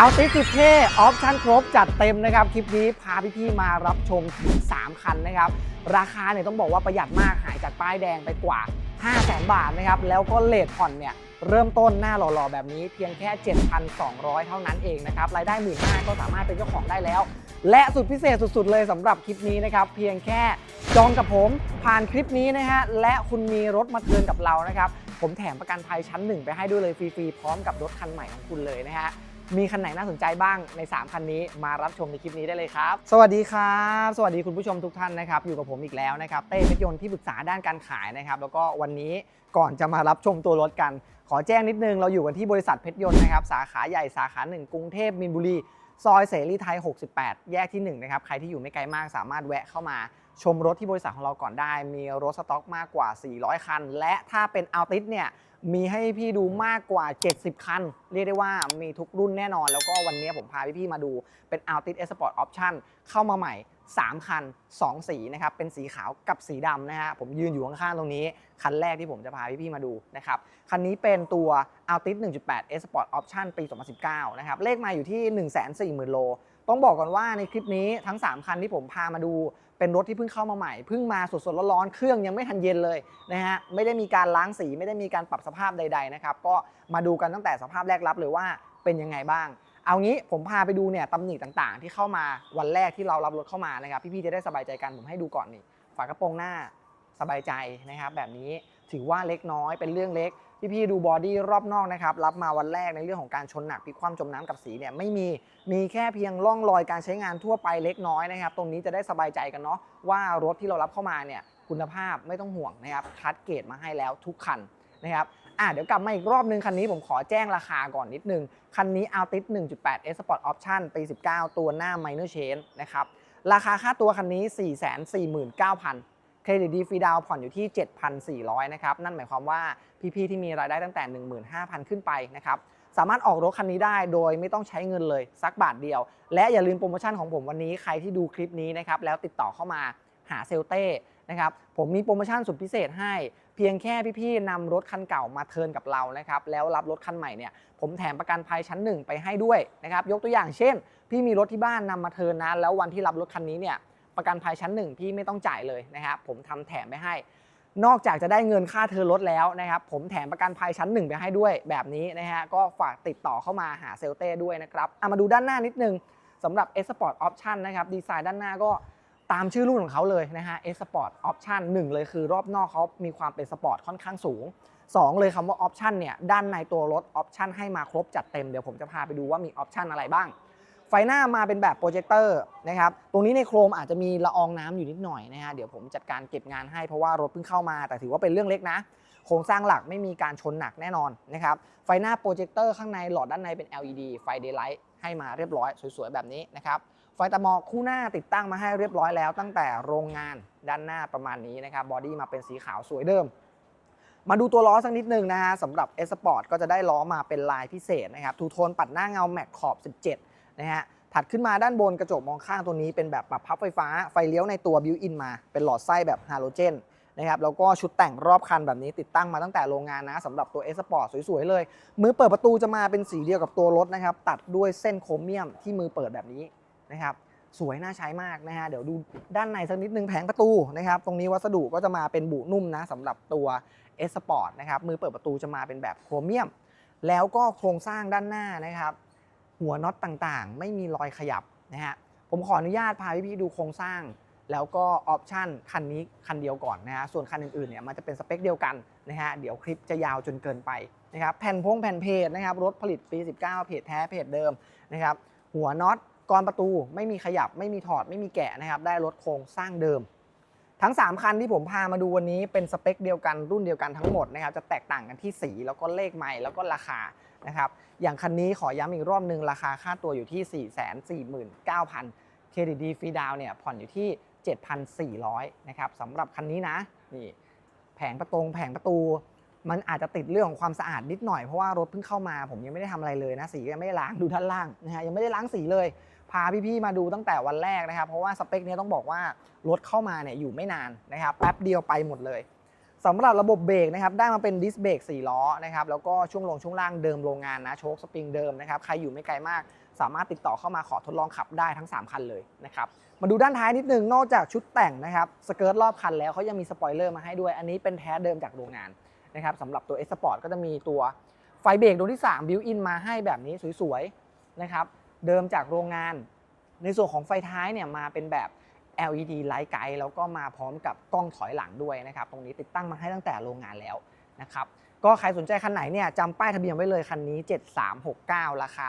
เอาติสุดเท่ออปชั่นครบจัดเต็มนะครับ คลิปนี้พาพี่ๆมารับชมถึง 3 คันนะครับ ราคาเนี่ยต้องบอกว่าประหยัดมากหายจากป้ายแดงไปกว่า 5 0 0 0 0 0บาทนะครับ แล้วก็เลทผ่อนเนี่ยเริ่มต้นหน้าหล่อๆ แบบนี้เพียงแค่ 7,200 เท่านั้นเองนะครับ รายได้1 5ื่นห้าก็สามารถเป็นเจ้าของได้แล้ว และสุดพิเศษสุดๆ เลยสำหรับคลิปนี้นะครับ เพียงแค่จองกับผมผ่านคลิปนี้นะฮะและคุณมีรถมาเทินกับเรานะครับผมแถมประกันภัยชั้น1ไปให้ด้วยเลยฟรีๆพร้อมกับรถคันใหม่ของคุณเลยนะฮะ มีคันไหนน่าสนใจบ้างใน 3 คันนี้มารับชมในคลิปนี้ได้เลยครับ สวัสดีครับ สวัสดีคุณผู้ชมทุกท่านนะครับ อยู่กับผมอีกแล้วนะครับ เต้เพชรยนต์ที่ปรึกษาด้านการขายนะครับ แล้วก็วันนี้ก่อนจะมารับชมตัวรถกัน ขอแจ้งนิดนึง เราอยู่กันที่บริษัทเพชรยนต์นะครับ สาขาใหญ่สาขาหนึ่งกรุงเทพมินบุรี ซอยเสรีไทย 68 แยกที่1นะครับ ใครที่อยู่ไม่ไกลมากสามารถแวะเข้ามา ชมรถที่บริษัทของเราก่อนได้ มีรถสต็อกมากกว่า 400 คัน และถ้าเป็นอัลติสเนี่ยมีให้พี่ดูมากกว่า 70 คัน เรียกได้ว่ามีทุกรุ่นแน่นอน แล้วก็วันนี้ผมพาพี่ๆมาดูเป็น Altis S Sport Option เข้ามาใหม่ 3 คัน 2 สีนะครับ เป็นสีขาวกับสีดำนะฮะ ผมยืนอยู่ข้างๆตรงนี้ คันแรกที่ผมจะพาพี่ๆมาดูนะครับ คันนี้เป็นตัว Altis 1.8 S Sport Option ปี 2019 นะครับ เลขมาอยู่ที่ 140,000 โล ต้องบอกก่อนว่าในคลิปนี้ทั้ง 3 คันที่ผมพามาดู เป็นรถที่เพิ่งเข้ามาใหม่เพิ่งมาสดๆร้อนๆเครื่องยังไม่ทันเย็นเลยนะฮะไม่ได้มีการล้างสีไม่ได้มีการปรับสภาพใดๆนะครับก็มาดูกันตั้งแต่สภาพแรกรับเลยว่าเป็นยังไงบ้าง เอางี้ผมพาไปดูเนี่ยตำหนิต่างๆ ที่เข้ามาวันแรกที่เรารับรถเข้ามานะครับพี่ๆจะได้สบายใจกันผมให้ดูก่อนนี่ฝากระโปรงหน้าสบายใจนะครับแบบนี้ถือว่าเล็กน้อยเป็นเรื่องเล็ก พี่ๆดูบอดี้รอบนอกนะครับรับมาวันแรกในเรื่องของการชนหนักพลิกคว่ำจมน้ำกับสีเนี่ยไม่มีมีแค่เพียงร่องรอยการใช้งานทั่วไปเล็กน้อยนะครับตรงนี้จะได้สบายใจกันเนาะว่ารถที่เรารับเข้ามาเนี่ยคุณภาพไม่ต้องห่วงนะครับคัดเกรดมาให้แล้วทุกคันนะครับอะเดี๋ยวกลับมาอีกรอบนึง คันนี้ผมขอแจ้งราคาก่อนนิดนึง คันนี้ Altis 1.8 S Sport Option ปี 19 ตัวหน้า Minor Change นะครับ ราคาค่าตัวคันนี้ 449,000 เครดิตดีฟรีดาวผ่อนอยู่ที่ 7,400 นะครับ นั่นหมายความว่าพี่ๆที่มีรายได้ตั้งแต่ 15,000 ขึ้นไปนะครับ สามารถออกรถคันนี้ได้โดยไม่ต้องใช้เงินเลยสักบาทเดียว และอย่าลืมโปรโมชั่นของผมวันนี้ใครที่ดูคลิปนี้นะครับแล้วติดต่อเข้ามาหาเซลเต้นะครับผมมีโปรโมชั่นสุดพิเศษให้ เพียงแค่พี่ๆนำรถคันเก่ามาเทิร์นกับเรานะครับแล้วรับรถคันใหม่เนี่ยผมแถมประกันภัยชั้นหนึ่งไปให้ด้วยนะครับยกตัวอย่างเช่น พี่มีรถที่บ้านนำมาเทิร์นนะแล้ววันที่รับรถคันนี้เนี่ย ประกันภัยชั้นหนึ่งพี่ไม่ต้องจ่ายเลยนะครับผมทำแถมไปให้ นอกจากจะได้เงินค่าเทิร์นรถแล้วนะครับผมแถมประกันภัยชั้นหนึ่งไปให้ด้วยแบบนี้นะฮะก็ฝากติดต่อเข้ามาหาเซลเต้ด้วยนะครับอะมาดูด้านหน้านิดนึงสำหรับ S Sport Option นะครับดีไซน์ด้านหน้าก็ตามชื่อรุ่นของเขาเลยนะฮะ S Sport Option หนึ่งเลยคือรอบนอกเขามีความเป็นสปอร์ตค่อนข้างสูง 2 เลยคำว่า Option เนี่ยด้านในตัวรถ Option ให้มาครบจัดเต็มเดี๋ยวผมจะพาไปดูว่ามี Option อะไรบ้าง ไฟหน้ามาเป็นแบบโปรเจคเตอร์นะครับ ตรงนี้ในโครมอาจจะมีละอองน้ำอยู่นิดหน่อยนะฮะ เดี๋ยวผมจัดการเก็บงานให้เพราะว่ารถเพิ่งเข้ามา แต่ถือว่าเป็นเรื่องเล็กนะ โครงสร้างหลักไม่มีการชนหนักแน่นอนนะครับ ไฟหน้าโปรเจคเตอร์ข้างในหลอดด้านในเป็น LED ไฟ Daylight ให้มาเรียบร้อยสวยๆ แบบนี้นะครับ ไฟตามอคู่หน้าติดตั้งมาให้เรียบร้อยแล้ว ตั้งแต่โรงงานด้านหน้าประมาณนี้นะครับ บอดี้มาเป็นสีขาวสวยเดิมมาดูตัวล้อสักนิดนึงนะฮะสำหรับ S Sport ก็จะได้ล้อมาเป็นลายพิเศษนะครับทูโทนปัดหน้าเงาแม็กขอบ 17 นะฮะถัดขึ้นมาด้านบนกระจกมองข้างตัวนี้เป็นแบบปรับพับไฟฟ้าไฟเลี้ยวในตัวบิวอินมา เป็นหลอดไส้แบบฮาโลเจนนะครับแล้วก็ชุดแต่งรอบคันแบบนี้ติดตั้งมาตั้งแต่โรงงานนะสำหรับตัว S Sport สวยๆเลย มือเปิดประตูจะมาเป็นสีเดียวกับตัวรถนะครับตัดด้วยเส้นโครเมียมที่มือเปิดแบบนี้นะครับสวยน่าใช้มากนะฮะเดี๋ยวดูด้านในสักนิดนึงแผงประตูนะครับตรงนี้วัสดุก็จะมาเป็นบุนุ่มนะสำหรับตัว S Sport นะครับมือเปิดประตูจะมาเป็นแบบโครเมียม แล้วก็โครงสร้างด้านหน้านะครับ หัวน็อตต่างๆ ไม่มีรอยขยับนะฮะผมขออนุญาตพาพี่ๆดูโครงสร้าง แล้วก็ออปชันคันนี้คันเดียวก่อนนะฮะส่วนคันอื่นๆเนี่ยมันจะเป็นสเปคเดียวกันนะฮะเดี๋ยวคลิปจะยาวจนเกินไปนะครับแผ่นพงแผ่นเพจนะครับรถผลิตปี 19 เพจแท้เพจเดิมนะครับหัวน็อตกรอนประตูไม่มีขยับไม่มีถอดไม่มีแกะนะครับได้รถโครงสร้างเดิม ทั้ง 3 คันที่ผมพามาดูวันนี้เป็นสเปคเดียวกันรุ่นเดียวกันทั้งหมดนะครับจะแตกต่างกันที่สีแล้วก็เลขไมล์แล้วก็ราคา นะครับ อย่างคันนี้ขอย้ำอีกรอบนึงราคาค่าตัวอยู่ที่ 449,000 เครดิตดีฟรีดาวเนี่ยผ่อนอยู่ที่ 7,400 นะครับสำหรับคันนี้นะนี่แผงประตงแผงประตู มันอาจจะติดเรื่องของความสะอาดนิดหน่อยเพราะว่ารถเพิ่งเข้ามา ผมยังไม่ได้ทำอะไรเลยนะสียังไม่ได้ล้างดูด้านล่างนะฮะยังไม่ได้ล้างสีเลย พาพี่ๆมาดูตั้งแต่วันแรกนะครับเพราะว่าสเปคเนี้ยต้องบอกว่ารถเข้ามาเนี่ยอยู่ไม่นานนะครับแป๊บเดียวไปหมดเลย สำหรับระบบเบรกนะครับได้มาเป็นดิสเบรก4ล้อนะครับแล้วก็ช่วงลงช่วงล่างเดิมโรงงานนะโชคสปริงเดิมนะครับใครอยู่ไม่ไกลมาก สามารถติดต่อเข้ามาขอทดลองขับได้ทั้ง 3 คันเลยนะครับมาดูด้านท้ายนิดนึงนอกจากชุดแต่งนะครับสเกิร์ตรอบคันแล้วเขายังมีสปอยเลอร์มาให้ด้วย อันนี้เป็นแท้เดิมจากโรงงานนะครับสำหรับตัว S Sport ก็จะมีตัวไฟเบรกดวงที่3บิวอินมาให้แบบนี้สวยๆนะครับเดิมจากโรงงาน ในส่วนของไฟท้ายเนี่ยมาเป็นแบบ LED ไลท์ไกด์แล้วก็มาพร้อมกับกล้องถอยหลังด้วยนะครับ ตรงนี้ติดตั้งมาให้ตั้งแต่โรงงานแล้วนะครับ ก็ใครสนใจคันไหนเนี่ยจำป้ายทะเบียนไว้เลยคันนี้ 7369 ราคา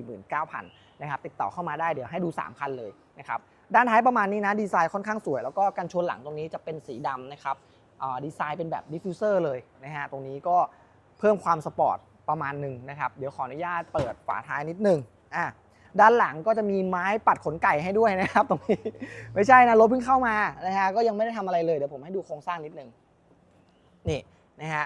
449,000นะครับ ติดต่อเข้ามาได้เดี๋ยวให้ดู 3 คันเลยนะครับ ด้านท้ายประมาณนี้นะ ดีไซน์ค่อนข้างสวย แล้วก็กันชนหลังตรงนี้จะเป็นสีดำนะครับอ่าดีไซน์เป็นแบบดิฟฟิวเซอร์เลยนะฮะ ตรงนี้ก็เพิ่มความสปอร์ตประมาณหนึ่งนะครับ เดี๋ยวขออนุญาตเปิดฝาท้ายนิดหนึงอะ ด้านหลังก็จะมีไม้ปัดขนไก่ให้ด้วยนะครับ ตรงนี้ไม่ใช่นะรถเพิ่งเข้ามานะฮะก็ยังไม่ได้ทำอะไรเลยเดี๋ยวผมให้ดูโครงสร้างนิดนึงนี่นะฮะ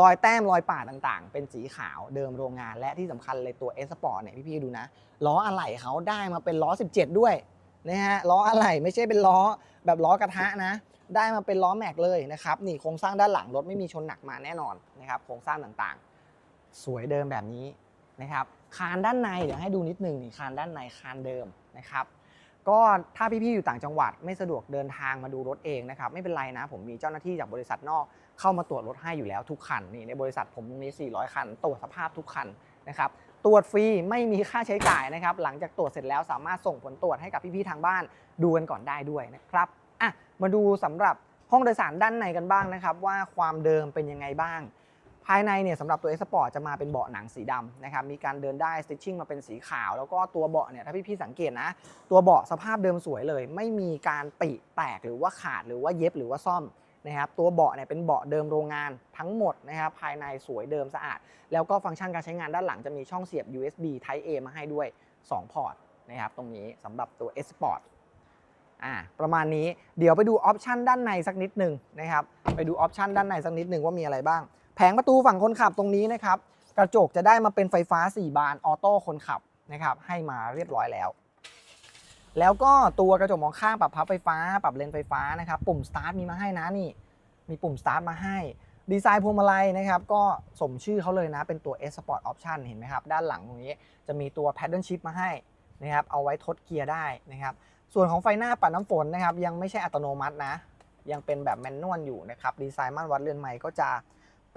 รอยแต้มรอยป่าต่างๆ เป็นสีขาวเดิมโรงงาน และที่สำคัญเลยตัว S Sport เนี่ยพี่ๆดูนะล้ออะไหล่เขาได้มาเป็นล้อ 17 ด้วยนะฮะล้ออะไหล่ไม่ใช่เป็นล้อแบบล้อกระทะนะได้มาเป็นล้อแม็กเลยนะครับนี่โครงสร้างด้านหลังรถไม่มีชนหนักมาแน่นอนนะครับโครงสร้างต่างๆ สวยเดิมแบบนี้นะครับ คานด้านในเดี๋ยวให้ดูนิดหนึงนี่คานด้านในคานเดิมนะครับก็ถ้าพี่ๆอยู่ต่างจังหวัดไม่สะดวกเดินทางมาดูรถเองนะครับไม่เป็นไรนะ ผมมีเจ้าหน้าที่จากบริษัทนอกเข้ามาตรวจรถให้อยู่แล้วทุกคันนี่ในบริษัทผมมี 400 คัน ตรวจสภาพทุกคันนะครับตรวจฟรีไม่มีค่าใช้จ่ายนะครับหลังจากตรวจเสร็จแล้วสามารถส่งผลตรวจให้กับพี่ๆทางบ้านดูกันก่อนได้ด้วยนะครับอะมาดูสำหรับห้องโดยสารด้านในกันบ้างนะครับว่าความเดิมเป็นยังไงบ้าง ภายในเนี่ยสำหรับตัว S Sport จะมาเป็นเบาะหนังสีดำนะครับ มีการเดินได้ stitching มาเป็นสีขาว แล้วก็ตัวเบาะเนี่ยถ้าพี่ๆสังเกตนะ ตัวเบาะสภาพเดิมสวยเลย ไม่มีการปิแตกหรือว่าขาดหรือว่าเย็บหรือว่าซ่อมนะครับตัวเบาะเนี่ยเป็นเบาะเดิมโรงงานทั้งหมดนะครับภายในสวยเดิมสะอาด แล้วก็ฟังก์ชันการใช้งานด้านหลังจะมีช่องเสียบ USB Type A มาให้ด้วย 2 พอร์ตนะครับตรงนี้สำหรับตัว S Sport อ่าประมาณนี้เดี๋ยวไปดูออปชันด้านในสักนิดหนึ่งนะครับไปดูออปชันด้านในสักนิดหนึ่งว่ามีอะไรบ้าง แผงประตูฝั่งคนขับตรงนี้นะครับ กระจกจะได้มาเป็นไฟฟ้า 4 บานออโต้คนขับนะครับ ให้มาเรียบร้อยแล้ว แล้วก็ตัวกระจกมองข้างปรับพับไฟฟ้า ปรับเลนไฟฟ้านะครับ ปุ่มสตาร์ทมีมาให้นะนี่ มีปุ่มสตาร์ทมาให้ ดีไซน์พวงมาลัยนะครับ ก็สมชื่อเขาเลยนะ เป็นตัว S Sport Option เห็นไหมครับ ด้านหลังตรงนี้จะมีตัว Paddle Shift มาให้นะครับ เอาไว้ทดเกียร์ได้นะครับ ส่วนของไฟหน้าปัดน้ำฝนนะครับ ยังไม่ใช่อัตโนมัตินะ ยังเป็นแบบแมนนวลอยู่นะครับ ดีไซน์ม่านวัดเรือนใหม่ก็จะ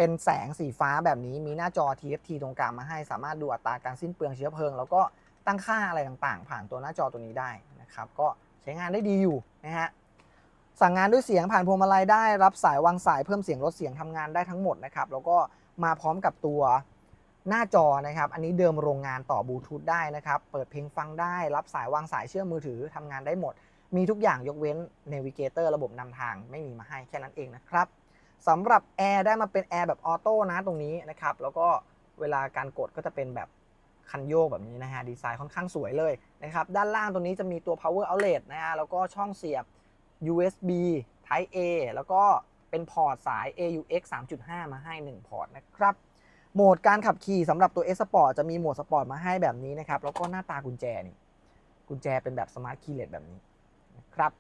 เป็นแสงสีฟ้าแบบนี้มีหน้าจอ TFT ตรงกลางมาให้ สามารถดูอัตราการสิ้นเปลืองเชื้อเพลิง แล้วก็ตั้งค่าอะไรต่างๆ ผ่านตัวหน้าจอตัวนี้ได้นะครับ ก็ใช้งานได้ดีอยู่นะฮะสั่งงานด้วยเสียงผ่านพวงมาลัยได้ รับสายวางสายเพิ่มเสียงลดเสียงทำงานได้ทั้งหมดนะครับ แล้วก็มาพร้อมกับตัวหน้าจอนะครับ อันนี้เดิมโรงงานต่อบลูทูธได้นะครับ เปิดเพลงฟังได้ รับสายวางสายเชื่อมมือถือทำงานได้หมด มีทุกอย่างยกเว้น Navigator ระบบนำทางไม่มีมาให้แค่นั้นเองนะครับ สำหรับแอร์ได้มาเป็นแอร์แบบออโต้นะตรงนี้นะครับ แล้วก็เวลาการกดก็จะเป็นแบบคันโยกแบบนี้นะฮะดีไซน์ค่อนข้างสวยเลยนะครับ ด้านล่างตรงนี้จะมีตัว power outlet นะฮะแล้วก็ช่องเสียบ USB Type A แล้วก็เป็นพอร์ตสาย AUX 3.5 มาให้ 1 พอร์ตนะครับ โหมดการขับขี่สำหรับตัว S Sport จะมีโหมดสปอร์ตมาให้แบบนี้นะครับ แล้วก็หน้าตากุญแจนี่กุญแจเป็นแบบสมาร์ทคีย์เลสแบบนี้นะครับ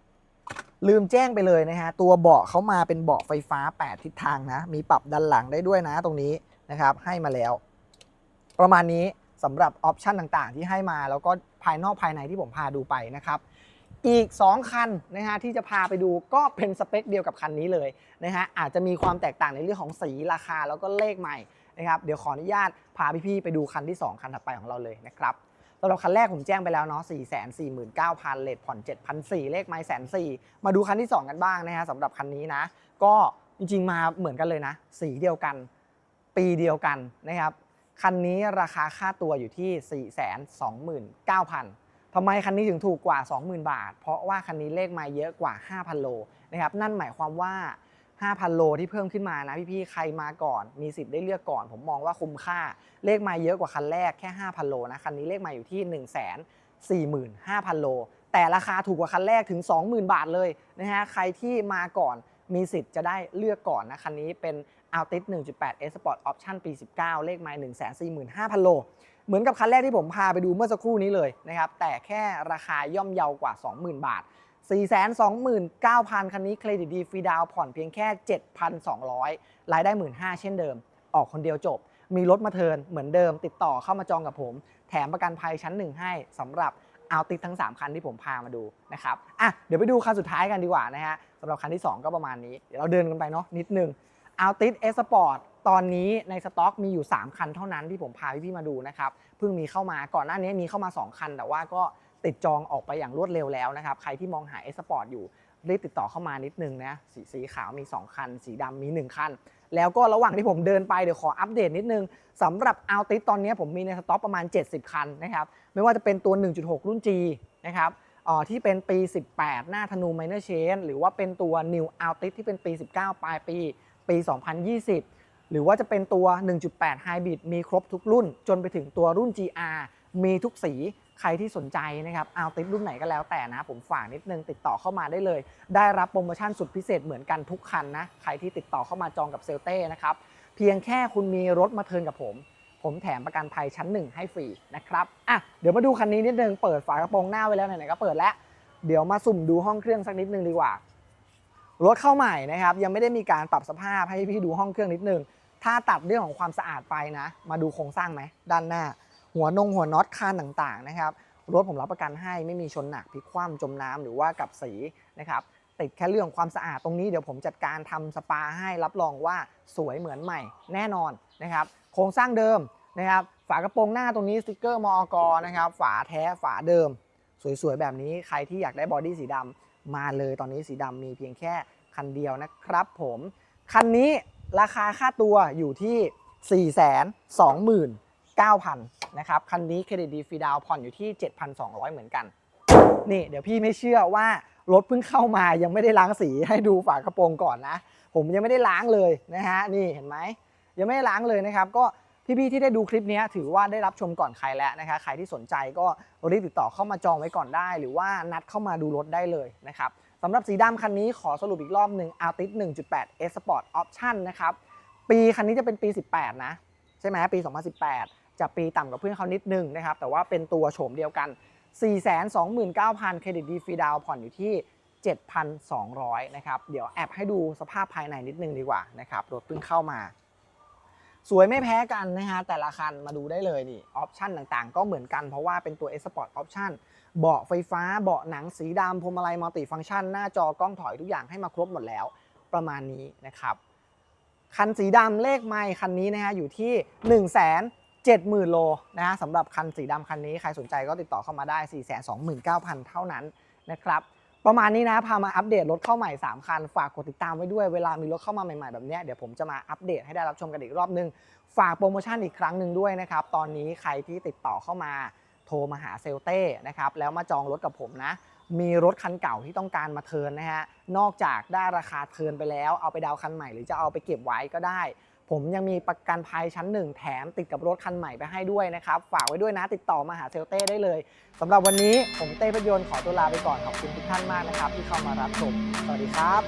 ลืมแจ้งไปเลยนะฮะ ตัวเบาะเขามาเป็นเบาะไฟฟ้า 8 ทิศทางนะ มีปรับดันหลังได้ด้วยนะตรงนี้นะครับ ให้มาแล้ว ประมาณนี้สำหรับออปชันต่างๆ ที่ให้มาแล้วก็ภายนอกภายในที่ผมพาดูไปนะครับ อีก 2 คันนะฮะที่จะพาไปดูก็เป็นสเปคเดียวกับคันนี้เลยนะฮะอาจจะมีความแตกต่างในเรื่องของสีราคาแล้วก็เลขใหม่นะครับเดี๋ยวขออนุญาตพาพี่ๆไปดูคันที่ 2 คันถัดไปของเราเลยนะครับ สำหรับคันแรกผมแจ้งไปแล้วเนาะ4 4 9 0 0 0เลทผ่อน 7,400 เลขไม้แสนสี่มาดูคันที่ 2 กันบ้างนะฮะสำหรับคันนี้นะ ก็จริงๆมาเหมือนกันเลยนะ สีเดียวกัน ปีเดียวกันนะครับ คันนี้ราคาค่าตัวอยู่ที่ 429,000ทำไมคันนี้ถึงถูกกว่า 20,000 บาท เพราะว่าคันนี้เลขมาเยอะกว่า 5,000 โลนะครับ นั่นหมายความว่า 5,000 โลที่เพิ่มขึ้นมานะพี่ๆ ใครมาก่อน มีสิทธิ์ได้เลือกก่อน ผมมองว่าคุ้มค่า เลขมาเยอะกว่าคันแรกแค่ 5,000 โลนะ คันนี้เลขมาอยู่ที่ 145,000 โล แต่ราคาถูกกว่าคันแรกถึง 20,000 บาทเลยนะฮะ ใครที่มาก่อนมีสิทธิ์จะได้เลือกก่อนนะ คันนี้เป็น Altis 1.8 S Sport Option ปี 19 เลขมา145,000 โล เหมือนกับคันแรกที่ผมพาไปดูเมื่อสักครู่นี้เลยนะครับ แต่แค่ราคาย่อมเยาวกว่า 20,000 บาท 429,000 คันนี้เครดิตดีฟรีดาวน์ผ่อนเพียงแค่ 7,200 รายได้ 15,000เช่นเดิม ออกคนเดียวจบ มีรถมาเทินเหมือนเดิม ติดต่อเข้ามาจองกับผม แถมประกันภัยชั้นหนึ่งให้สำหรับเอาติดทั้ง 3 คันที่ผมพามาดูนะครับอะเดี๋ยวไปดูคันสุดท้ายกันดีกว่านะฮะสำหรับคันที่ 2 ก็ประมาณนี้ เดี๋ยวเราเดินกันไปเนาะนิดนึงเอาติดเอสปอร์ตตอนนี้ในสต็อกมีอยู่ 3 คันเท่านั้นที่ผมพาพี่ๆมาดูนะครับเพิ่งมีเข้ามาก่อนหน้านี้มีเข้ามา 2 คัน แต่ว่าก็ ติดจองออกไปอย่างรวดเร็วแล้วนะครับ ใครที่มองหาเอสปอร์ตอยู่รีบติดต่อเข้ามานิดนึงนะสีสีขาวมี 2 คัน สีดำมี 1 คัน แล้วก็ระหว่างที่ผมเดินไปเดี๋ยวขออัปเดตนิดนึงสำหรับเอาติสตอนนี้ผมมีในสต็อกประมาณ 70 คันนะครับ ไม่ว่าจะเป็นตัว 1.6 รุ่น G นะครับออที่เป็นปี 18 หน้าธนู Minor Chain หรือว่าเป็นตัว New Altis ที่เป็นปี 19 ปลายปี ปี 2020 หรือว่าจะเป็นตัว 1.8 Hybrid มีครบทุกรุ่น จนไปถึงตัวรุ่น GR มีทุกสี ใครที่สนใจนะครับเอาติดรุ่นไหนก็แล้วแต่นะ ผมฝากนิดนึงติดต่อเข้ามาได้เลย ได้รับโปรโมชั่นสุดพิเศษเหมือนกันทุกคันนะ ใครที่ติดต่อเข้ามาจองกับเซลเต้นะครับ เพียงแค่คุณมีรถมาเทินกับผม ผมแถมประกันภัยชั้นหนึ่งให้ฟรีนะครับอะเดี๋ยวมาดูคันนี้นิดนึงเปิดฝากระโปรงหน้าไว้แล้วไหนๆก็เปิดแล้วเดี๋ยวมาสุ่มดูห้องเครื่องสักนิดนึงดีกว่ารถเข้าใหม่นะครับยังไม่ได้มีการปรับสภาพให้พี่ดูห้องเครื่องนิดนึงถ้าตัดเรื่องของความสะอาดไปนะ มาดูโครงสร้างไหมด้านหน้า หัวนงหัวน็อตคานต่างๆนะครับรถผมรับประกันให้ไม่มีชนหนักพลิกคว่ำจมน้ำหรือว่ากับสีนะครับติดแค่เรื่องความสะอาดตรงนี้เดี๋ยวผมจัดการทำสปาให้รับรองว่าสวยเหมือนใหม่แน่นอนนะครับโครงสร้างเดิมนะครับฝากระโปรงหน้าตรงนี้สติกเกอร์มอกนะครับฝาแท้ฝาเดิม สวยๆแบบนี้ใครที่อยากได้บอดี้สีดำมาเลยตอนนี้สีดำมีเพียงแค่คันเดียวนะครับผมคันนี้ราคาค่าตัวอยู่ที่ 9,000นะครับคันนี้เครดิตดีฟรีดาวผ่อนอยู่ที่ 7,200 เหมือนกัน นี่เดี๋ยวพี่ไม่เชื่อว่ารถเพิ่งเข้ามายังไม่ได้ล้างสีให้ดูฝากระโปรงก่อนนะ ผมยังไม่ได้ล้างเลยนะฮะนี่เห็นไหมยังไม่ได้ล้างเลยนะครับ ก็พี่ๆที่ได้ดูคลิปนี้ถือว่าได้รับชมก่อนใครแล้วนะคะใครที่สนใจก็รีบติดต่อเข้ามาจองไว้ก่อนได้ หรือว่านัดเข้ามาดูรถได้เลยนะครับสำหรับสีดำคันนี้ขอสรุปอีกรอบหนึ่ง Altis 1.8 S Sport Option นะครับปีคันนี้จะเป็นปี 18 นะ ใช่ไหมปี 2018 จะปีต่ำกว่าเพื่อนเขานิดนึงนะครับ แต่ว่าเป็นตัวโฉมเดียวกัน 429,000 เครดิตดีฟรีดาวผ่อนอยู่ที่ 7,200 นะครับ เดี๋ยวแอบให้ดูสภาพภายในนิดนึงดีกว่านะครับรถเพิ่งเข้ามา สวยไม่แพ้กันนะฮะแต่ละคันมาดูได้เลยนี่ออปชั่นต่างๆ ก็เหมือนกันเพราะว่าเป็นตัว S Sport Option เบาะไฟฟ้าเบาะหนังสีดำพวงมาลัยมัลติฟังก์ชัน หน้าจอกล้องถอยทุกอย่างให้มาครบหมดแล้วประมาณนี้นะครับคันสีดำเลขไมค์คันนี้นะฮะอยู่ที่ 7 0 0 0 0 โลนะฮะสำหรับคันสีดำคันนี้ ใครสนใจก็ติดต่อเข้ามาได้ 429,000 เท่านั้นนะครับประมาณนี้นะ พามาอัปเดตรถเข้าใหม่ 3 คัน ฝากกดติดตามไว้ด้วยเวลามีรถเข้ามาใหม่ๆแบบนี้เดี๋ยวผมจะมาอัปเดตให้ได้รับชมกันอีกรอบนึง ฝากโปรโมชั่นอีกครั้งหนึ่งด้วยนะครับ ตอนนี้ใครที่ติดต่อเข้ามาโทรมาหาเซลเต้นะครับ แล้วมาจองรถกับผมนะ มีรถคันเก่าที่ต้องการมาเทินนะฮะ นอกจากได้ราคาเทินไปแล้ว เอาไปดาวน์คันใหม่หรือจะเอาไปเก็บไว้ก็ได้ ผมยังมีประกันภัยชั้นหนึ่งแถมติดกับรถคันใหม่ไปให้ด้วยนะครับ ฝากไว้ด้วยนะติดต่อมาหาเซลเต้ได้เลยสำหรับวันนี้ผมเต้พยนต์ขอตัวลาไปก่อนขอบคุณทุกท่านมากนะครับ ที่เข้ามารับชมสวัสดีครับ